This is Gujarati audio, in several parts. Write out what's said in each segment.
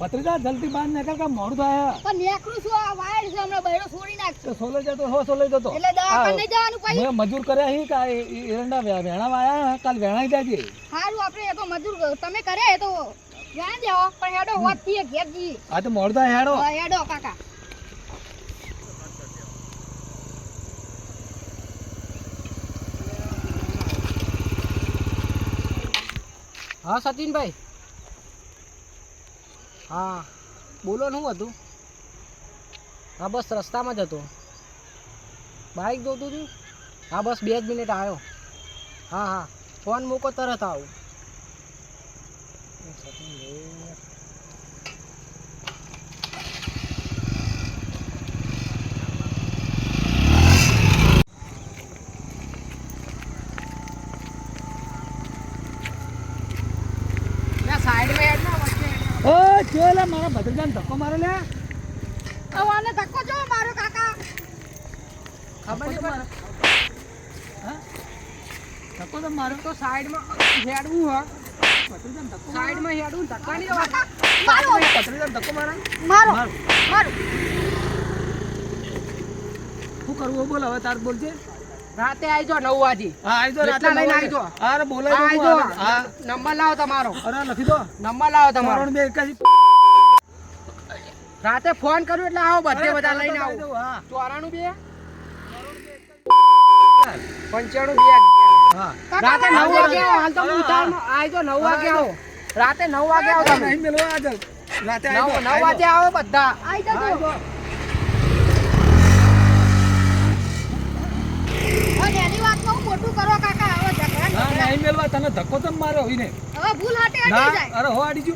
પત્રિકા જલ્દી બહાર નીકળ કે મોડું થાય. પણ નેકરું શું આ વાયર છે હમણાં બહેરો છોડી નાખશે. તો સોલે જતો હો સોલે જતો. એટલે દવાખાને નહીં જવાનું પછી? મેં મજૂર કર્યા હી કા એરંડા વે- વેણામાં આયા કાલ વેણાઈ જાજે. સારું આપણે એ તો મજૂર તમે કર્યા એ તો જ્યાં જાઓ પણ હેડો હોતથી ઘેર આ તો મોડું થાય હેડો. હેડો કાકા. હા સચિનભાઈ. હા. બોલો ને શું હતું? હા, બસ રસ્તામાં જ હતો. બાઇક જોતું હતું હા, બસ બે જ મિનિટ આવ્યો. હા હા. ફોન મૂકો, તરત આવું સચિનભાઈ સાઈડમાં હેડ ના વચ્ચે હેડ. ઓ જો લે મારા ભત્રીજાને ધક્કો મારે લે. આને ધક્કો જો મારો કાકા. ખબર નહીં. હા? ધક્કો તો મારો તો સાઈડમાં હેડવું હા ભત્રીજાને ધક્કો સાઈડમાં હેડવું ધક્કા નહીં દેવાતા. મારો. ભત્રીજાને ધક્કો મારે? મારો માર. મારો. શું કરવું બોલ હવે તાર બોલજે. રાતે આવજો નવ વાગે હા આવી રાતે લઈને નવ વાગે. અરે આવી. હું. હા નંબર લાવો તમારો. અરે લખી દો. નંબર લાવો તમારો. બે એકાજી રાતે ફોન કરું એટલે આવો બધે બધા લઈને આવો. ચોરાણું બે? પંચાણું બે હા. રાતે નવ વાગે. આવો હાલ તો હું ઉતાવળમાં આવજો નવ વાગે આવો. રાતે નવ વાગે આવો તમે. નહીં મેળવા આજે. રાતે નવ નવ વાગે આવો બધા. જજો આવી જાઓ. અને એની વાતમાં હું મોટું કરો કાકા હવે ઝઘડા ના ઝઘડા. નહીં મેળવા તને ધક્કો તો માર્યો હોય ને હવે ભૂલ હાટે ના જાય. અરે હો આડી જો.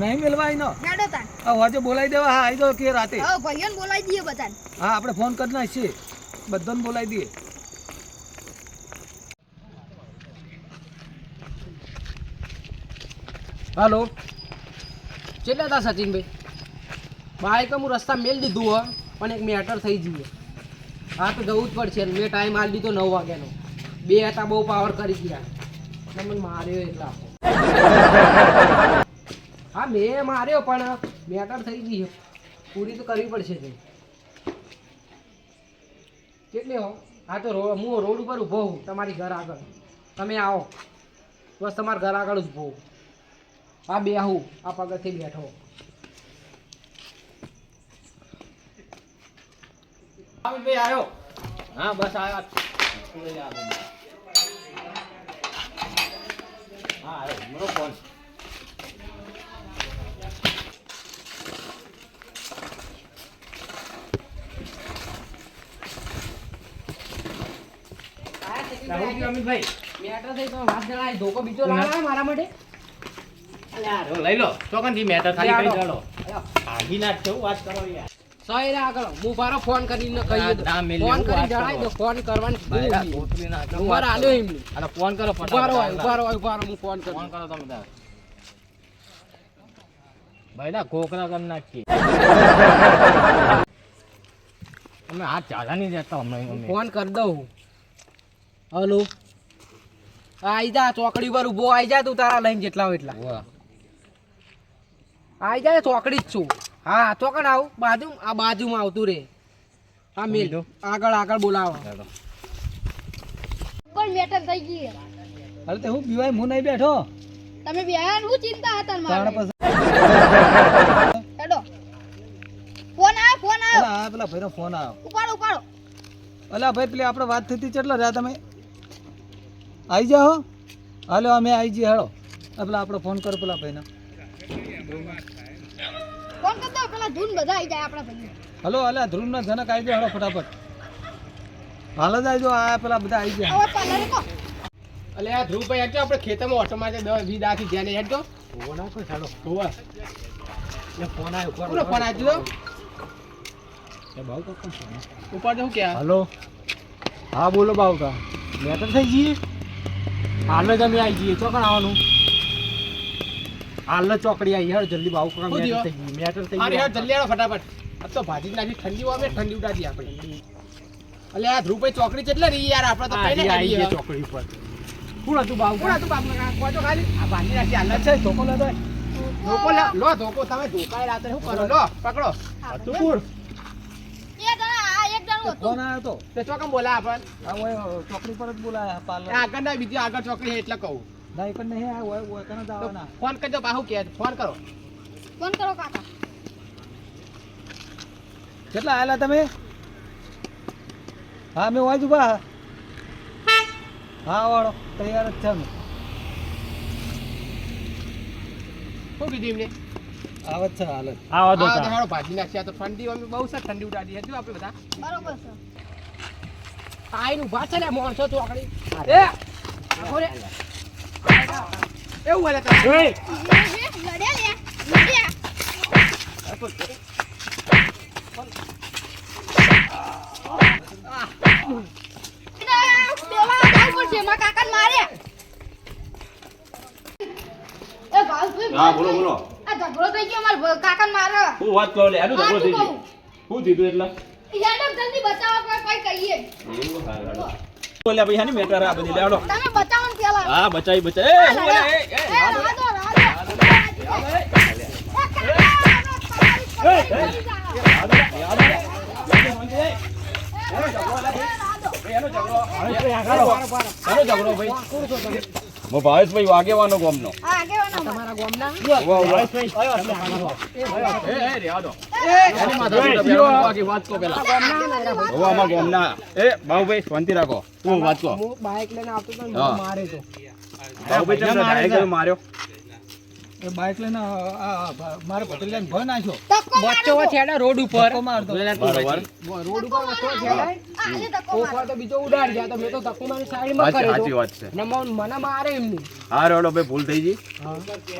નહીં મેળવા આઈનો નાડો તાન આ હોજે બોલાવી દેવા. હા આઈ દો કે રાતે. હા ભાઈઓને બોલાઈ દઈએ બધાને. હા આપણે ફોન કરી નાખીએ. બધાને બોલાઈ દઈએ. હાલો. કેટલા હતા સચિનભાઈ બાઈક હું રસ્તા મેલ દીધું હો પણ એક મેટર થઈ જઈએ હા તો જવું જ પડશે. મેં ટાઈમ આલી દીધો નવ વાગ્યાનો. બે હતા બહુ પાવર કરી ગયા. મને માર્યો એટલા હા મેં માર્યો પણ મેટર થઈ ગઈ. પૂરી તો કરવી પડશે તે કેટલી હો? હા તો હું રોડ ઉપર ઊભો હું તમારી ઘર આગળ. તમે આવો. બસ તમારા ઘર આગળ જ ઊભો આ હા બે હું આ પગથથી બેઠો. ભાઈ આવ્યો હા બસ આવ્યા હા આવ્યો મારો ફોન અમિતભાઈ મેટર થઈ તો વાત જણાય ધોકો બીજો લાવ્યા મારા માટે લઈ લો. ચોકનથી મેટર ખાલી કરી ચાલો આગી નાખ વાત કરો યાર. સહીરે આગળ હું મારો ફોન કરીને કહીએ ના, ફોન કરી. દો ફોન કરવાની. આલ્યો એમને. ફોન કરો હું ફોન ફોન કરો તમે તાર. કોકરા કરી નાખીએ. અમે હાથ ચાલા નહીં હમણાં ફોન કરી દઉં. હલો. આઈ જા ચોકડી પર ઊભો આઈ જા તું તારા લઈને જેટલા હોય એટલા. આઈ જા ચોકડી જ છું. હા ચોકડ આવું? બાજુ આ બાજુમાં આવતું રે. હા મેલ. આગળ આગળ બોલાવો. પણ મેટર થઈ ગઈ. અરે તે હું બીવાય હું નહીં બેઠો. તમે બે હું ચિંતા હતા મારે. હેડો. ફોન આવ્યો ફોન આ પેલા ભાઈનો ફોન આવ્યો ઉપાડો ઉપાડો. અલા ભાઈ પેલી આપણે વાત થતી કેટલા રહ્યા તમે? આવી જાઓ. હાલો અમે આવી જઈએ. હાલો. પેલા આપણે ફોન કરો પેલા ભાઈને. ફોન કરી દો પેલા ધૂન બધા આવી જાય આપણા ભાઈ હલો હાલે ધ્રુવના જનક આવી જાઓ હેડો ફટાફટ. હાલ જ આવી આ પેલા બધા આવી જાય હવે અલે આ ધ્રુવભાઈ હેડજો આપણે ખેતરમાં ઓટો મારે દસ વીસ દાથી ધ્યાને હેડજો ફોન આવ્યો ચાલો ફોન આવ્યો ફોન ઉપર તો શું કે હલો. હા બોલો બાવકા. મેટર થઈ જઈએ હાલ જ અમે આવી જઈએ ચોકડ આવવાનું? હાલ ચોકડી આવી હેડ જલ્દી બાવ કામ મેટર થઈ ગઈ મેટર થઈ ગઈ યાર જલ્દી આવો ફટાફટ. આ તો ભાજી નાખી ઠંડી હોય ઠંડી ઉડાડી આપણે. અલે આ ધ્રુવભાઈ ચોકડી કેટલે રહી યાર આપણે તો કઈ ના ગઈ ચોકડી ઉપર. કોણ હતું બાવ કોણ હતું બાપ કોઈ તો ખાલી? આ ભાજી નાખી હાલ છે ધોકો લેતો ધોકો લો- લો ધોકો તમે ધોકાય રાત્રે શું કરો? લો પકડો. એક જણા આ એક જણું હતું ફોન આવ્યો તો. ચોકમ બોલા આપણ આ ચોકડી પર જ બોલાયા પાર્લર. આગળ ના બીજી આગળ ચોકડી એટલે કહું. ના એક જ નહીં આ ઓય ઓય કને દાવાના? ફોન કરજો બાહુ કે ફોન કરો. ફોન કરો કાકા. કેટલા આયેલા તમે? હા મેં વાંચું બા. હા વાળો તૈયાર જ છે અમે. શું કીધું એમને? આવે જ. છે હાલત હા તો તમારો ભાજી નાખ્યા તો ઠંડી અમે બહુ છે ઠંડી ઉડાડી. હતી આપણે બધા. બરોબર છે. આઈને ઊભા છે ને માણસો ચોકડી. એ! આખો રે એવું હોય એ! લડે લે મારા મારે હા બોલો બોલો. ઝઘડો થઈ ગયો મારા કાકાને મારે હું વાત કરો લે આનું ઝઘડો થઈ ગયો હું દીધું એટલે યાર જલ્દી બતાવો કોઈ કઈ કહીએ એવું. બોલ્યા ભાઈ હાની મેટર આ બધી લેડો તમે બતાવો ને પેલા હા બચાઈ બચાઈ એ હું એ, એ, રાધો, રાધો. કાકા, ઝઘડો ભાઈ મો ભાવેશભાઈ વાગેવાનો ગોમનો. આગેવાનો. તમારા ગામના? એ એ રેવા દો એની માથા પર તમે વાગી વાત કહો પેલા હવે આમાં ગોમના. એ બાબુભાઈ શાંતિ રાખો. તું વાત કહો? હું બાઇક લઈને આવતો તો. મારે તો બાબુભાઈ તમને ડાયરેક્ટ માર્યો? એ બાઇક લઈને આ- આ આ મારે નાખ્યો. ધક્કો મારો વચ્ચો વચ્ચે હેડા રોડ ઉપર. ધક્કો મારતો. બરોબર. રોડ ઉપર વચ્ચો વચ્ચે હેડા આ, એ ધક્કો કોક વાર તો બીજો ઉડાડી જાય તો મેં તો ધક્કો મારી સાઈડમાં કર્યો સાચી વાત છે. મને મને મારે એમની. હા રેડો ભાઈ ભૂલ થઈ ગઈ.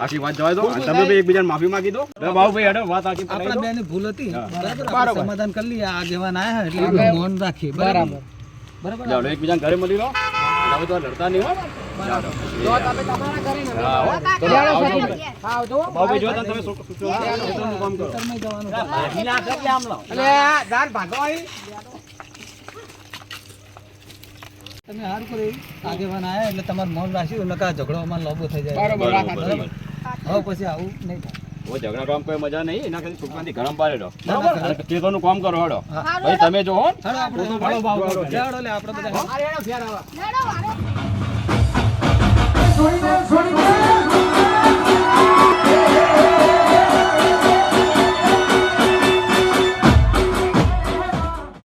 આખી વાત જવા દો. તમે બી એકબીજાને માફી માંગી દો. હવે બાબુભાઈ હેડો વાત આખી આપણા બેની ભૂલ હતી. બરાબર. સમાધાન કરી લઈએ. આગેવાન આયા એટલે મૌન રાખીએ. બરાબર? બરાબર. એકબીજાને ઘરે મળી લો. હવે તો લડતા નહીં હો. જાઓ. તો તમે હાર કર્યું આગેવાન આવ્યા એટલે તમારે મૌન રાખ્યું નકા ઝઘડો અમારે લાંબો થઈ જાય. બરાબર, હવે પછી આવું નહીં થાય. ઓ ઝઘડા કામ કોઈ મજા નહીં એના ખાલી ગરમ પાડે ના, બરાબર કામ કરો હેડો. ભાઈ તમે જો હો આપણે તો ભાડો ભાવ કરો. આપણે બધા. અરે એનો ફેર આવા